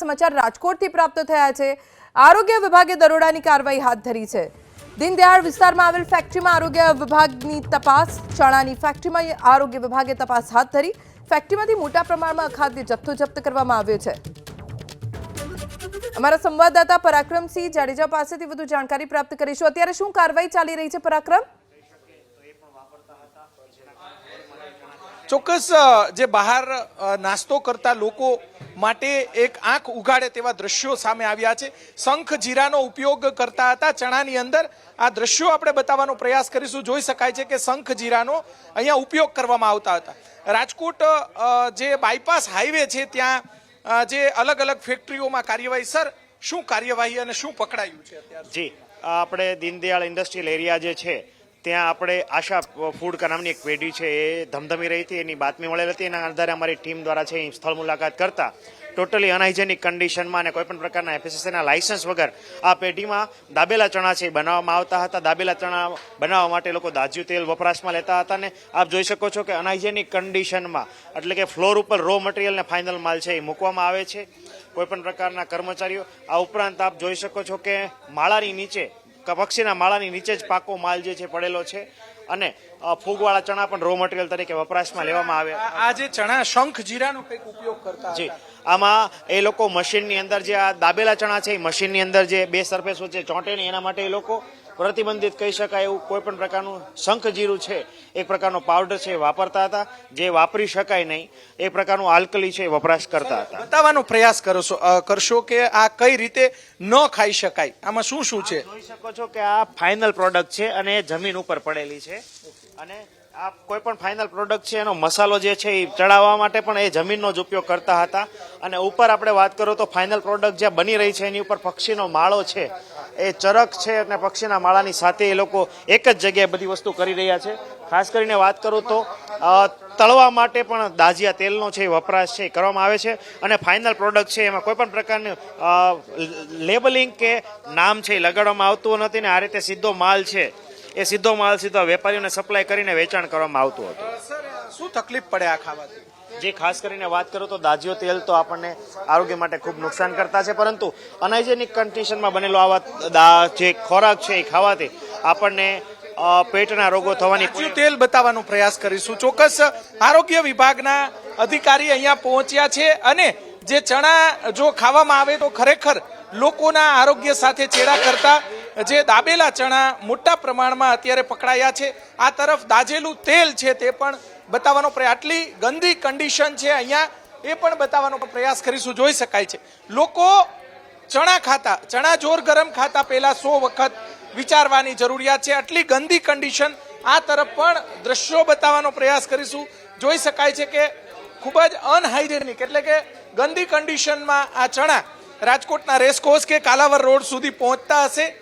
સમાચાર રાજકોટથી પ્રાપ્ત થયા છે. આરોગ્ય વિભાગે દરોડાની કાર્યવાહી હાથ ધરી છે. દીનદયાળ વિસ્તારમાં આવેલ ફેક્ટરીમાં આરોગ્ય વિભાગની તપાસ ચણાની ફેક્ટરીમાં આરોગ્ય વિભાગે તપાસ હાથ ધરી. ફેક્ટરીમાંથી મોટા પ્રમાણમાં અખાદ્ય જથ્થો જપ્ત કરવામાં આવ્યો છે. અમારા સંવાદદાતા પરાક્રમસિંહ જાડેજા પાસેથી વધુ જાણકારી પ્રાપ્ત કરીશું. અત્યારે શું કાર્યવાહી ચાલી રહી છે પરાક્રમ? ચોક્કસ જે બહાર નાસ્તો કરતા લોકો માટે એક આંખ ઉઘાડે તેવા દ્રશ્યો સામે આવ્યા છે. શંખ જીરાનો ઉપયોગ કરતા હતા ચણાની અંદર. આ દ્રશ્યો આપણે બતાવવાનો પ્રયાસ કરીશું. જોઈ શકાય છે કે શંખ જીરાનો અહીંયા ઉપયોગ કરવામાં આવતા હતા. રાજકોટ જે બાયપાસ હાઈવે છે ત્યાં જે અલગ અલગ ફેક્ટરીઓમાં કાર્યવાહી. સર શું કાર્યવાહી અને શું પકડાયું છે અત્યારે? જી આપણે દીનદયાળ ઇન્ડસ્ટ્રીયલ એરિયા જે છે ત્યાં આપણે આશા ફૂડ કા નામની એક પેઢી છે, એ ધમધમી રહી હતી, એની બાતમી મળેલ હતી, એના આધારે અમારી ટીમ દ્વારા છે અહીં સ્થળ મુલાકાત કરતા ટોટલી અનહાઇજેનિક કન્ડિશનમાં અને કોઈપણ પ્રકારના એફએસએસના લાયસન્સ વગર આ પેઢીમાં દાબેલા ચણા છે બનાવવામાં આવતા હતા. દાબેલા ચણા બનાવવા માટે લોકો દાજ્યું તેલ વપરાશમાં લેતા હતા ને આપ જોઈ શકો છો કે અનહાઇજેનિક કન્ડિશનમાં, એટલે કે ફ્લોર ઉપર રો મટીરિયલ ને ફાઇનલ માલ છે એ મૂકવામાં આવે છે. કોઈપણ પ્રકારના કર્મચારીઓ, આ ઉપરાંત આપ જોઈ શકો છો કે માળાની નીચે પક્ષીના માળાની નીચે જ પાકો માલ જે છે પડેલો છે અને ફૂગવાળા ચણા પણ રો મટીરિયલ તરીકે વપરાશમાં લેવામાં આવે આ જે ચણા શંખ જીરાનો કંઈક ઉપયોગ કરતા જી. આમાં એ લોકો મશીનની અંદર જે આ દાબેલા ચણા છે એ મશીનની અંદર જે બે સરફેસ વચ્ચે ચોંટે ને એના માટે એ લોકો પ્રતિબંધિત કહી શકાય એવું કોઈ પણ પ્રકારનું શંખ જીરું છે એક પ્રકારનો પાવડર છે એ વાપરતા હતા. જે વાપરી શકાય નહીં એ પ્રકારનું આલ્કલી છે એ વપરાશ કરતા હતા. બતાવવાનો પ્રયાસ કરશો કરશો કે આ કઈ રીતે ન ખાઈ શકાય? આમાં શું શું છે? જોઈ શકો છો કે આ ફાઇનલ પ્રોડક્ટ છે અને એ જમીન ઉપર પડેલી છે. અને આ કોઈ પણ ફાઇનલ પ્રોડક્ટ છે, એનો મસાલો જે છે એ ચડાવવા માટે પણ એ જમીનનો જ ઉપયોગ કરતા હતા. અને ઉપર આપણે વાત કરો તો ફાઇનલ પ્રોડક્ટ જે બની રહી છે, એની ઉપર પક્ષીનો માળો છે. એ ચરક છે અને પક્ષીના માળાની સાથે એ લોકો એક જ જગ્યાએ બધી વસ્તુ કરી રહ્યા છે. ખાસ કરીને વાત કરું તો તળવા માટે પણ દાજિયા તેલનો છે વપરાશ છે કરવામાં આવે છે. અને ફાઇનલ પ્રોડક્ટ છે, એમાં કોઈ પણ પ્રકારનું લેબલિંગ કે નામ છે લગાડવામાં આવતું નથી ને આ રીતે સીધો માલ છે. એ સીધો માલ સીધો વેપારીઓને સપ્લાય કરીને વેચાણ કરવામાં આવતું હતું. સર શું તકલીફ પડે આ ખાવાથી? જે ખાસ કરીને વાત કરું તો દાજીઓ તેલ તો આપણને આરોગ્ય માટે ખૂબ નુકસાન કરતા છે પરંતુ અનહાઇજેનિક કન્ડિશનમાં બનેલો આવા દા- જે ખોરાક છે એ ખાવાથી આપણને પેટના રોગો થવાની તેલ બતાવવાનો પ્રયાસ કરીશું. ચોક્કસ આરોગ્ય વિભાગના અધિકારી અહીંયા પહોંચ્યા છે અને જે ચણા જો ખાવામાં આવે તો ખરેખર લોકોના આરોગ્ય સાથે ચેડા કરતા જે દાબેલા ચણા મોટા પ્રમાણમાં અત્યારે પકડાયા છે, આ તરફ દાજેલું તેલ છે તે પણ બતાવવાનો પ્રયાસ આટલી ગંદી કન્ડિશન છે અહીંયા, એ પણ બતાવવાનો પ્રયાસ કરીશું, જોઈ શકાય છે. લોકો ચણા ખાતા, ચણા જોર ગરમ ખાતા પહેલા સો વખત વિચારવાની જરૂરિયાત છે. આટલી ગંદી કન્ડિશન આ તરફ પણ દ્રશ્યો બતાવવાનો પ્રયાસ કરીશું. જોઈ શકાય છે કે ખૂબ જ અનહાઇજેનિક એટલે કે ગંદી કન્ડિશનમાં આ ચણા રાજકોટના રેસકોર્સ કે કાલાવર રોડ સુધી પહોંચતા હશે.